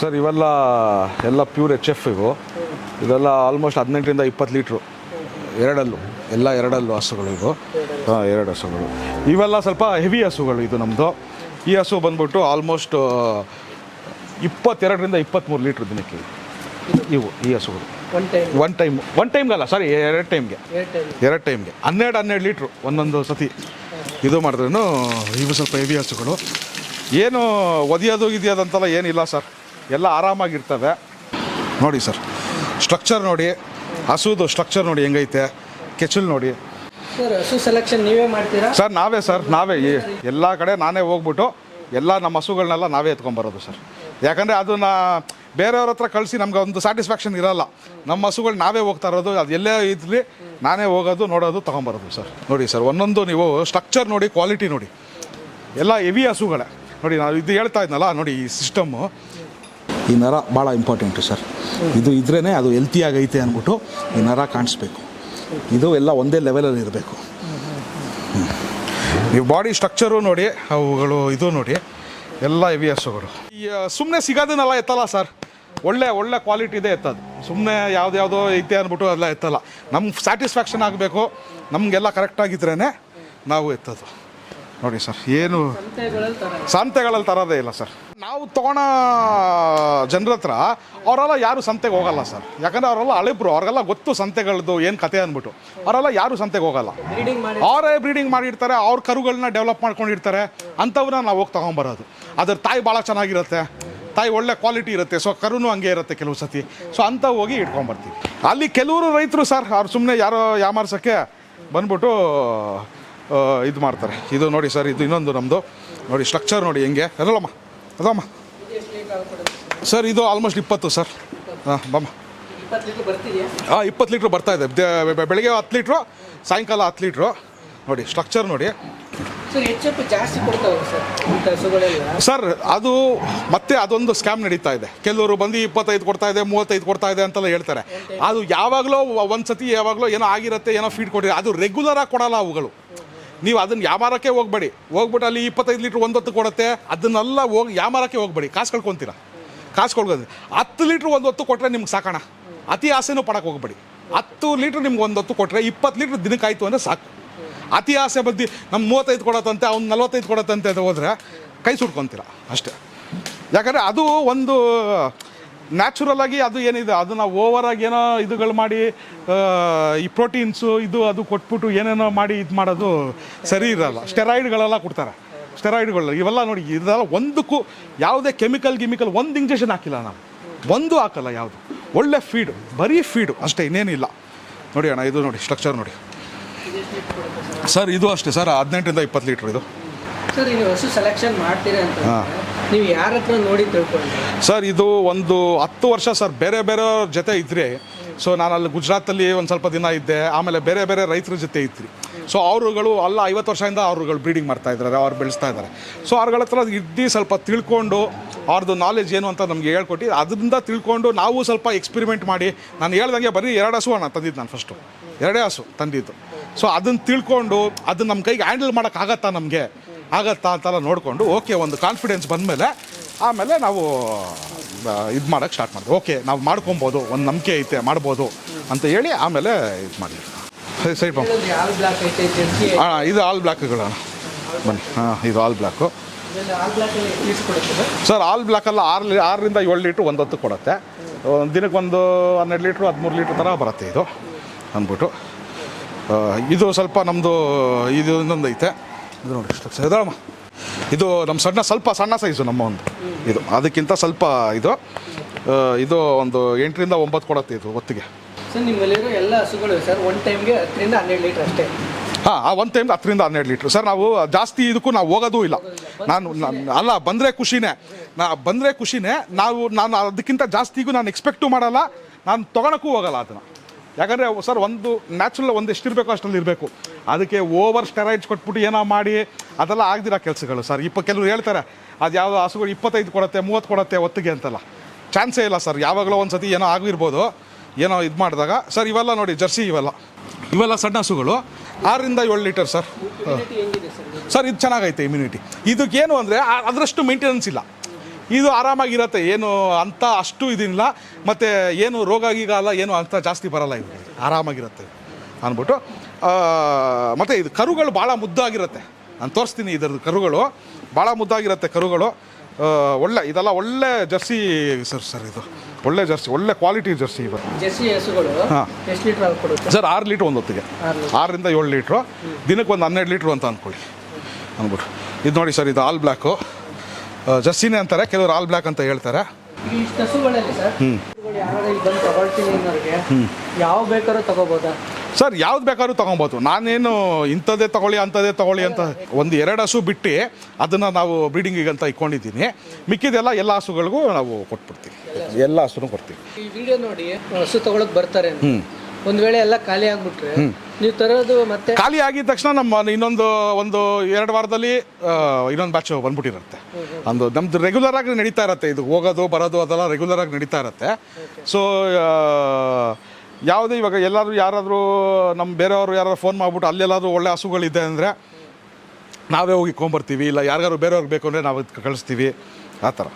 Sir ಇವೆಲ್ಲ ಎಲ್ಲ pure H F ಇವು. ಇದೆಲ್ಲ ಆಲ್ಮೋಸ್ಟ್ ಹದಿನೆಂಟರಿಂದ ಇಪ್ಪತ್ತು ಲೀಟ್ರು. ಎರಡಲ್ಲು ಎಲ್ಲ ಎರಡಲ್ಲು ಹಸುಗಳು ಇವು. ಹಾಂ ಎರಡು ಹಸುಗಳು. ಇವೆಲ್ಲ ಸ್ವಲ್ಪ ಹೆವಿ ಹಸುಗಳು ಇದು ನಮ್ಮದು ಈ ಹಸು ಬಂದ್ಬಿಟ್ಟು ಆಲ್ಮೋಸ್ಟ್ ಇಪ್ಪತ್ತೆರಡರಿಂದ ಇಪ್ಪತ್ತ್ಮೂರು ಲೀಟ್ರ್ ದಿನಕ್ಕೆ ಇವು ಈ ಹಸುಗಳು. One time one time one ಟೈಮ್ಗಲ್ಲ ಸಾರಿ ಎರಡು ಟೈಮ್ಗೆ ಎರಡು ಟೈಮ್ಗೆ ಹನ್ನೆರಡು ಹನ್ನೆರಡು ಲೀಟ್ರು ಒಂದೊಂದು ಸತಿ ಇದು ಮಾಡಿದ್ರೂ ಇವು ಸ್ವಲ್ಪ ಹೆವಿ ಹಸುಗಳು. ಏನು ಒದಿಯೋದು ಗಿದಿಯೋದಂತೆಲ್ಲ ಏನಿಲ್ಲ ಸರ್. ಎಲ್ಲ ಆರಾಮಾಗಿರ್ತವೆ. ನೋಡಿ ಸರ್ ಸ್ಟ್ರಕ್ಚರ್ ನೋಡಿ ಹಸುದು ಸ್ಟ್ರಕ್ಚರ್ ನೋಡಿ ಹೆಂಗೈತೆ ಕೆಚಲ್ ನೋಡಿ. ಸರ್ ಹಸು ಸೆಲೆಕ್ಷನ್ ನೀವೇ ಮಾಡ್ತೀರಾ? ಸರ್ ನಾವೇ ಸರ್ ನಾವೇ ಎಲ್ಲ ಕಡೆ ನಾನೇ ಹೋಗ್ಬಿಟ್ಟು ಎಲ್ಲ ನಮ್ಮ ಹಸುಗಳನ್ನೆಲ್ಲ ನಾವೇ ಎತ್ಕೊಂಬರೋದು ಸರ್. ಯಾಕಂದರೆ ಅದನ್ನ ಬೇರೆಯವ್ರ ಹತ್ರ ಕಳಿಸಿ ನಮ್ಗೆ ಒಂದು ಸ್ಯಾಟಿಸ್ಫ್ಯಾಕ್ಷನ್ ಇರಲ್ಲ. ನಮ್ಮ ಹಸುಗಳು ನಾವೇ ಹೋಗ್ತಾ ಇರೋದು ಅದು ಎಲ್ಲೇ ಇದ್ಲಿ ನಾನೇ ಹೋಗೋದು ನೋಡೋದು ತೊಗೊಂಬರೋದು ಸರ್. ನೋಡಿ ಸರ್ ಒಂದೊಂದು ನೀವು ಸ್ಟ್ರಕ್ಚರ್ ನೋಡಿ ಕ್ವಾಲಿಟಿ ನೋಡಿ. ಎಲ್ಲ ಹೆವಿ ಹಸುಗಳೇ. ನೋಡಿ ನಾವು ಇದು ಹೇಳ್ತಾ ಇದ್ನಲ್ಲ ನೋಡಿ ಈ ಸಿಸ್ಟಮ್ಮು ಈ ನರ ಭಾಳ ಇಂಪಾರ್ಟೆಂಟು ಸರ್. ಇದು ಇದ್ರೇ ಅದು ಹೆಲ್ತಿಯಾಗೈತೆ ಅಂದ್ಬಿಟ್ಟು ಈ ನರ ಕಾಣಿಸ್ಬೇಕು. ಇದು ಎಲ್ಲ ಒಂದೇ ಲೆವೆಲಲ್ಲಿ ಇರಬೇಕು. ನೀವು ಬಾಡಿ ಸ್ಟ್ರಕ್ಚರು ನೋಡಿ ಅವುಗಳು ಇದು ನೋಡಿ ಎಲ್ಲ ಹೆವಿ ಹಸುಗಳು ಈ ಸುಮ್ಮನೆ ಸಿಗೋದನ್ನೆಲ್ಲ ಎತ್ತಲ್ಲ ಸರ್. ಒಳ್ಳೆ ಒಳ್ಳೆ ಕ್ವಾಲಿಟಿ ಇದೆ ಎತ್ತದು. ಸುಮ್ಮನೆ ಯಾವ್ದ್ಯಾವುದೋ ಐತೆ ಅಂದ್ಬಿಟ್ಟು ಎಲ್ಲ ಎತ್ತಲ್ಲ. ನಮ್ಗೆ ಸ್ಯಾಟಿಸ್ಫ್ಯಾಕ್ಷನ್ ಆಗಬೇಕು. ನಮಗೆಲ್ಲ ಕರೆಕ್ಟಾಗಿದ್ರೇ ನಾವು ಎತ್ತದು. ನೋಡಿ ಸರ್ ಏನು ಸಂತೆಗಳಲ್ಲಿ ತರೋದೇ ಇಲ್ಲ ಸರ್. ನಾವು ತಗೋಣ ಜನರ ಹತ್ರ ಅವರೆಲ್ಲ ಯಾರು ಸಂತೆಗೆ ಹೋಗಲ್ಲ ಸರ್. ಯಾಕಂದ್ರೆ ಅವರೆಲ್ಲ ಅಳಿಬ್ರು ಅವ್ರಿಗೆಲ್ಲ ಗೊತ್ತು ಸಂತೆಗಳದ್ದು ಏನು ಕತೆ ಅಂದ್ಬಿಟ್ಟು. ಅವರೆಲ್ಲ ಯಾರು ಸಂತೆಗೆ ಹೋಗಲ್ಲ. ಅವರೇ ಬ್ರೀಡಿಂಗ್ ಮಾಡಿರ್ತಾರೆ ಅವ್ರ ಕರುಗಳನ್ನ ಡೆವಲಪ್ ಮಾಡ್ಕೊಂಡಿರ್ತಾರೆ ಅಂಥವ್ರನ್ನ ನಾವು ಹೋಗಿ ತೊಗೊಂಬರೋದು. ಅದ್ರ ತಾಯಿ ಭಾಳ ಚೆನ್ನಾಗಿರುತ್ತೆ ತಾಯಿ ಒಳ್ಳೆ ಕ್ವಾಲಿಟಿ ಇರುತ್ತೆ ಸೊ ಕರುನು ಹಂಗೆ ಇರುತ್ತೆ ಕೆಲವು ಸತಿ. ಸೊ ಅಂತ ಹೋಗಿ ಇಟ್ಕೊಂಡ್ಬರ್ತೀವಿ ಅಲ್ಲಿ ಕೆಲವರು ರೈತರು ಸರ್ ಅವ್ರು ಸುಮ್ಮನೆ ಯಾರೋ ಯಾಮಾರ್ಸೋಕ್ಕೆ ಬಂದ್ಬಿಟ್ಟು ಇದು ಮಾಡ್ತಾರೆ. ಇದು ನೋಡಿ ಸರ್ ಇದು ಇನ್ನೊಂದು ನಮ್ಮದು ನೋಡಿ ಸ್ಟ್ರಕ್ಚರ್ ನೋಡಿ ಹೆಂಗೆ. ಎಲ್ಲಮ್ಮ ಅದಮ್ಮ. ಸರ್ ಇದು ಆಲ್ಮೋಸ್ಟ್ ಇಪ್ಪತ್ತು ಸರ್. ಹಾಂ ಬಮ್ಮ. ಹಾಂ ಇಪ್ಪತ್ತು ಲೀಟ್ರ್ ಬರ್ತಾ ಇದೆ. ಬೆಳಗ್ಗೆ ಹತ್ತು ಲೀಟ್ರು ಸಾಯಂಕಾಲ ಹತ್ತು ಲೀಟ್ರು. ನೋಡಿ ಸ್ಟ್ರಕ್ಚರ್ ನೋಡಿ. ಸರ್ ಅದು ಮತ್ತೆ ಅದೊಂದು ಸ್ಕ್ಯಾಮ್ ನಡೀತಾ ಇದೆ. ಕೆಲವರು ಬಂದು ಇಪ್ಪತ್ತೈದು ಕೊಡ್ತಾ ಇದೆ ಮೂವತ್ತೈದು ಕೊಡ್ತಾ ಇದೆ ಅಂತೆಲ್ಲ ಹೇಳ್ತಾರೆ. ಅದು ಯಾವಾಗಲೋ ಒಂದು ಸತಿ ಯಾವಾಗಲೋ ಏನೋ ಆಗಿರುತ್ತೆ ಏನೋ ಫೀಡ್ ಕೊಟ್ಟಿದೆ. ಅದು ರೆಗ್ಯುಲರಾಗಿ ಕೊಡಲ್ಲ ಅವುಗಳು. ನೀವು ಅದನ್ನು ಯಾಮಾರಕ್ಕೆ ಹೋಗ್ಬೇಡಿ. ಹೋಗ್ಬಿಟ್ಟು ಅಲ್ಲಿ ಇಪ್ಪತ್ತೈದು ಲೀಟ್ರ್ ಒಂದೊತ್ತು ಕೊಡುತ್ತೆ. ಅದನ್ನೆಲ್ಲ ಹೋಗಿ ಯಾಮಾರಕ್ಕೆ ಹೋಗ್ಬೇಡಿ. ಕಾಸು ಕಳ್ಕೊತೀರ? ಕಾಸು ಕೊಡ್ಬೋದು ಹತ್ತು ಲೀಟ್ರ್ ಒಂದು ಹೊತ್ತು ಕೊಟ್ಟರೆ ನಿಮ್ಗೆ ಸಾಕೋಣ. ಅತಿ ಆಸೆನೂ ಪಡಕ್ಕೆ ಹೋಗ್ಬೇಡಿ. ಹತ್ತು ಲೀಟ್ರ್ ನಿಮ್ಗೆ ಒಂದು ಹೊತ್ತು ಕೊಟ್ಟರೆ ಇಪ್ಪತ್ತು ಲೀಟ್ರ್ ದಿನಕ್ಕಾಯಿತು ಅಂದರೆ ಸಾಕು. ಅತಿ ಆಸೆ ಬದ್ದಿ ನಮ್ಮ ಮೂವತ್ತೈದು ಕೊಡತ್ತಂತೆ, ಅವ್ನು ನಲ್ವತ್ತೈದು ಕೊಡತ್ತಂತೆ ಅಂತ ಹೋದರೆ ಕೈ ಸುಟ್ಕೊತೀರ ಅಷ್ಟೇ. ಯಾಕಂದರೆ ಅದು ಒಂದು ನ್ಯಾಚುರಲ್ ಆಗಿ ಅದು ಏನಿದೆ ಅದನ್ನ ಓವರ್ ಆಗಿ ಏನೋ ಇದುಗಳು ಮಾಡಿ ಈ ಪ್ರೋಟೀನ್ಸು ಇದು ಅದು ಕೊಟ್ಬಿಟ್ಟು ಏನೇನೋ ಮಾಡಿ ಇದು ಮಾಡೋದು ಸರಿ ಇರಲ್ಲ. ಸ್ಟೆರಾಯ್ಡ್ಗಳೆಲ್ಲ ಕೊಡ್ತಾರೆ. ಸ್ಟೆರಾಯ್ಡ್ಗಳು ಇವೆಲ್ಲ ನೋಡಿ ಇದೆಲ್ಲ ಒಂದಕ್ಕೂ ಯಾವುದೇ ಕೆಮಿಕಲ್ ಗಿಮಿಕಲ್ ಒಂದು ಇಂಜೆಕ್ಷನ್ ಹಾಕಿಲ್ಲ ನಾವು. ಒಂದು ಹಾಕಲ್ಲ ಯಾವುದು. ಒಳ್ಳೆ ಫೀಡು ಬರೀ ಫೀಡು ಅಷ್ಟೇ ಇನ್ನೇನಿಲ್ಲ. ನೋಡಿ ಅಣ್ಣ ಇದು ನೋಡಿ ಸ್ಟ್ರಕ್ಚರ್ ನೋಡಿ. ಸರ್ ಇದು ಅಷ್ಟೇ ಸರ್ ಹದಿನೆಂಟರಿಂದ ಇಪ್ಪತ್ತು ಲೀಟ್ರ್ ಇದು. ಸೆಲೆಕ್ಷನ್ ಮಾಡ್ತೀರಾ ಅಂತ ಯಾರ ನೋಡಿ ಸರ್, ಇದು ಒಂದು ಹತ್ತು ವರ್ಷ ಸರ್, ಬೇರೆ ಬೇರೆ ಜೊತೆ ಇದ್ರಿ. ಸೊ ನಾನು ಅಲ್ಲಿ ಗುಜರಾತಲ್ಲಿ ಒಂದು ಸ್ವಲ್ಪ ದಿನ ಇದ್ದೆ. ಆಮೇಲೆ ಬೇರೆ ಬೇರೆ ರೈತರ ಜೊತೆ ಇದ್ರಿ. ಸೊ ಅವರುಗಳು ಅಲ್ಲ, ಐವತ್ತು ವರ್ಷದಿಂದ ಅವರುಗಳು ಬ್ರೀಡಿಂಗ್ ಮಾಡ್ತಾ ಇದ್ದಾರೆ, ಅವ್ರು ಬೆಳೆಸ್ತಾ ಇದ್ದಾರೆ. ಸೊ ಅವ್ರಗಳ ಹತ್ರ ಇದ್ದು ಸ್ವಲ್ಪ ತಿಳ್ಕೊಂಡು ಅವ್ರದ್ದು ನಾಲೆಜ್ ಏನು ಅಂತ ನಮಗೆ ಹೇಳ್ಕೊಟ್ಟು, ಅದರಿಂದ ತಿಳ್ಕೊಂಡು ನಾವು ಸ್ವಲ್ಪ ಎಕ್ಸ್ಪೆರಿಮೆಂಟ್ ಮಾಡಿ, ನಾನು ಹೇಳ್ದಂಗೆ ಬರೀ ಎರಡು ಹಸು ಅಣ್ಣ ತಂದಿದ್ದು ನಾನು ಫಸ್ಟು ಎರಡೇ ಹಸು ತಂದಿದ್ದು. ಸೊ ಅದನ್ನು ತಿಳ್ಕೊಂಡು ಅದನ್ನು ನಮ್ಮ ಕೈಗೆ ಹ್ಯಾಂಡಲ್ ಮಾಡೋಕ್ಕಾಗತ್ತಾ ನಮಗೆ? ಆಗತ್ತಾ ಅಂತೆಲ್ಲ ನೋಡಿಕೊಂಡು ಓಕೆ ಒಂದು ಕಾನ್ಫಿಡೆನ್ಸ್ ಬಂದಮೇಲೆ ಆಮೇಲೆ ನಾವು ಇದು ಮಾಡೋಕ್ಕೆ ಸ್ಟಾರ್ಟ್ ಮಾಡಿದ್ವಿ. ಓಕೆ ನಾವು ಮಾಡ್ಕೊಬೋದು ಒಂದು ನಂಬಿಕೆ ಐತೆ ಮಾಡ್ಬೋದು ಅಂತ ಹೇಳಿ ಆಮೇಲೆ ಇದು ಮಾಡಿದ್ವಿ. ಸರಿ ಸರಿ ಪಾಪ ಹಾಂ ಇದು ಆಲ್ ಬ್ಲ್ಯಾಕ್ಗಳ ಬನ್ನಿ ಹಾಂ ಇದು all black sir sir all ಬ್ಲ್ಯಾಕಲ್ಲ ಆರು ಲೀ ಆರರಿಂದ ಏಳು ಲೀಟ್ರ್ ಒಂದು ಹೊತ್ತು ಕೊಡುತ್ತೆ. ಒಂದು ದಿನಕ್ಕೆ ಒಂದು ಹನ್ನೆರಡು ಲೀಟ್ರ್ ಹದಿಮೂರು ಲೀಟ್ರ್ ಥರ ಬರುತ್ತೆ ಇದು ಅಂದ್ಬಿಟ್ಟು. ಇದು ಸ್ವಲ್ಪ ನಮ್ಮದು ಇದು ಇನ್ನೊಂದು ಐತೆ ಇದು ನೋಡಿ ಇದಮ್ಮ ಇದು ನಮ್ಮ ಸಣ್ಣ ಸ್ವಲ್ಪ ಸಣ್ಣ ಸೈಜು ನಮ್ಮ ಒಂದು. ಇದು ಅದಕ್ಕಿಂತ ಸ್ವಲ್ಪ ಇದು. ಇದು ಒಂದು ಎಂಟರಿಂದ ಒಂಬತ್ತು ಕೊಡತ್ತೆ ಇದು ಹೊತ್ತಿಗೆ ಸರ್ ನಿಮ್ಮಲ್ಲಿರೋ ಎಲ್ಲ ಹಸುಗಳು ಸರ್ ಒನ್ ಟೈಮ್ಗೆ ಹತ್ತರಿಂದ ಹನ್ನೆರಡು ಲೀಟರ್ ಅಷ್ಟೇ. ಹಾಂ ಆ ಒಂದು ಟೈಮ್ ಹತ್ತರಿಂದ ಹನ್ನೆರಡು ಲೀಟ್ರ್. ಸರ್ ನಾವು ಜಾಸ್ತಿ ಇದಕ್ಕೂ ನಾವು ಹೋಗೋದೂ ಇಲ್ಲ. ನಾನು ನಾನು- ಅಲ್ಲ ಬಂದರೆ ಖುಷಿನೇ. ನಾ ಬಂದರೆ ಖುಷಿನೇ. ನಾವು ನಾನು ಅದಕ್ಕಿಂತ ಜಾಸ್ತಿಗೂ ನಾನು ಎಕ್ಸ್ಪೆಕ್ಟು ಮಾಡಲ್ಲ. ನಾನು ತೊಗೊಳಕ್ಕೂ ಹೋಗಲ್ಲ ಅದನ್ನು. ಯಾಕಂದರೆ ಸರ್ ಒಂದು ನ್ಯಾಚುರಲ್ ಒಂದು ಎಷ್ಟಿರಬೇಕು ಅಷ್ಟರಲ್ಲಿ ಇರಬೇಕು. ಅದಕ್ಕೆ ಓವರ್ ಸ್ಟೆರೈಡ್ಸ್ ಕೊಟ್ಬಿಟ್ಟು ಏನೋ ಮಾಡಿ ಅದೆಲ್ಲ ಆಗದಿರೋ ಕೆಲಸಗಳು ಸರ್? ಇಪ್ಪ ಕೆಲವರು ಹೇಳ್ತಾರೆ ಅದು ಯಾವ ಹಸುಗಳು ಇಪ್ಪತ್ತೈದು ಕೊಡುತ್ತೆ ಮೂವತ್ತು ಕೊಡುತ್ತೆ ಒತ್ತಿಗೆ ಅಂತಲ್ಲ. ಚಾನ್ಸೇ ಇಲ್ಲ ಸರ್ ಯಾವಾಗಲೋ ಒಂದು ಸತಿ ಏನೋ ಆಗಿರ್ಬೋದು ಏನೋ ಇದು ಮಾಡಿದಾಗ. ಸರ್ ಇವೆಲ್ಲ ನೋಡಿ ಜರ್ಸಿ ಇವೆಲ್ಲ. ಇವೆಲ್ಲ ಸಣ್ಣ ಹಸುಗಳು. ಆರರಿಂದ ಏಳು ಲೀಟರ್ ಸರ್? ಸರ್? ಇದು ಚೆನ್ನಾಗೈತೆ ಇಮ್ಯುನಿಟಿ ಇದಕ್ಕೇನು ಅಂದರೆ ಅದರಷ್ಟು ಮೇಂಟೆನೆನ್ಸ್ ಇಲ್ಲ. ಇದು ಆರಾಮಾಗಿರತ್ತೆ. ಏನು ಅಂತ ಅಷ್ಟು ಇದಿಲ್ಲ. ಮತ್ತು ಏನು ರೋಗ ಗೀಗ ಅಲ್ಲ ಏನು ಅಂತ ಜಾಸ್ತಿ ಬರಲ್ಲ ಇದು ಆರಾಮಾಗಿರುತ್ತೆ ಅಂದ್ಬಿಟ್ಟು ಮತ್ತು ಇದು ಕರುಗಳು ಭಾಳ ಮುದ್ದಾಗಿರುತ್ತೆ. ನಾನು ತೋರಿಸ್ತೀನಿ ಇದರದ್ದು ಕರುಗಳು. ಭಾಳ ಮುದ್ದಾಗಿರುತ್ತೆ ಕರುಗಳು. ಒಳ್ಳೆ ಇದೆಲ್ಲ ಒಳ್ಳೆ ಜರ್ಸಿ ಸರ್ ಸರ್ ಇದು. ಒಳ್ಳೆ ಜರ್ಸಿ ಒಳ್ಳೆ ಕ್ವಾಲಿಟಿ ಜರ್ಸಿ ಇದು. ಹಾಂ. ಸರ್ ಆರು ಲೀಟ್ರ್ ಒಂದು ಹೊತ್ತಿಗೆ ಆರು ಆರರಿಂದ ಏಳು ಲೀಟ್ರು. ದಿನಕ್ಕೆ ಒಂದು ಹನ್ನೆರಡು ಲೀಟ್ರು ಅಂತ ಅಂದ್ಕೊಳ್ಳಿ ಅಂದ್ಬಿಟ್ಟು ಇದು ನೋಡಿ ಸರ್ ಇದು ಆಲ್ ಬ್ಲ್ಯಾಕು ಜರ್ಸಿನೇ ಅಂತಾರೆ ಕೆಲವರು ಆಲ್ ಬ್ಲ್ಯಾಕ್ ಅಂತ ಹೇಳ್ತಾರೆ. ಈ ಹಸುಗಳಲ್ಲಿ ಸರ್ ಹಸುಗಳು ಯಾರು ಇಲ್ಲಿ ಬಂದು ತಗೊಳ್ತೀನಿ ಅನ್ನೋರಿಗೆ ಯಾವ ಬೇಕಾದ್ರೂ ತಗೋಬೋದಾ? ಸರ್ ಯಾವ್ದು ಬೇಕಾದ್ರೂ ತೊಗೊಬೋದು. ನಾನೇನು ಇಂಥದ್ದೇ ತಗೊಳ್ಳಿ ಅಂಥದ್ದೇ ತಗೊಳ್ಳಿ ಅಂತ ಒಂದು ಎರಡು ಹಸು ಬಿಟ್ಟು ಅದನ್ನು ನಾವು ಬ್ರೀಡಿಂಗಿಗೆ ಅಂತ ಇಟ್ಕೊಂಡಿದ್ದೀನಿ. ಮಿಕ್ಕಿದೆಲ್ಲ ಎಲ್ಲ ಹಸುಗಳಿಗೂ ನಾವು ಕೊಟ್ಬಿಡ್ತೀವಿ. ಎಲ್ಲ ಹಸುನೂ ಕೊಡ್ತೀವಿ ಈ ವಿಡಿಯೋ ನೋಡಿ ಹಸು ತಗೊಳಕ್ ಬರ್ತಾರೆ ಅಂತ. ಒಂದ್ ವೇಳೆ ಎಲ್ಲ ಖಾಲಿ ಆಗ್ಬಿಟ್ರೆ ನೀವು ತರೋದು ಮತ್ತೆ ಖಾಲಿ ಆಗಿದ ತಕ್ಷಣ ನಮ್ಮ ಇನ್ನೊಂದು ಒಂದು ಎರಡು ವಾರದಲ್ಲಿ ಇನ್ನೊಂದು ಬ್ಯಾಚ್ ಬಂದ್ಬಿಟ್ಟಿರುತ್ತೆ. ಒಂದು ನಮ್ದು ರೆಗ್ಯುಲರ್ ಆಗಿ ನಡೀತಾ ಇರುತ್ತೆ. ಇದು ಹೋಗೋದು ಬರೋದು ಅದೆಲ್ಲ ರೆಗ್ಯುಲರ್ ಆಗಿ ನಡೀತಾ ಇರುತ್ತೆ. ಸೊ ಯಾವುದೇ ಇವಾಗ ಎಲ್ಲಾದರೂ ಯಾರಾದರೂ ನಮ್ಮ ಬೇರೆಯವರು ಯಾರಾದ್ರು ಫೋನ್ ಮಾಡಿಬಿಟ್ಟು ಅಲ್ಲೆಲ್ಲಾದರೂ ಒಳ್ಳೆ ಹಸುಗಳಿದೆ ಅಂದರೆ ನಾವೇ ಹೋಗಿ ಕೊಂಬರ್ತೀವಿ. ಇಲ್ಲ ಯಾರಿಗಾರು ಬೇರೆಯವ್ರಿಗೆ ಬೇಕು ಅಂದರೆ ನಾವು ಕಳಿಸ್ತೀವಿ. ಆ ಥರ.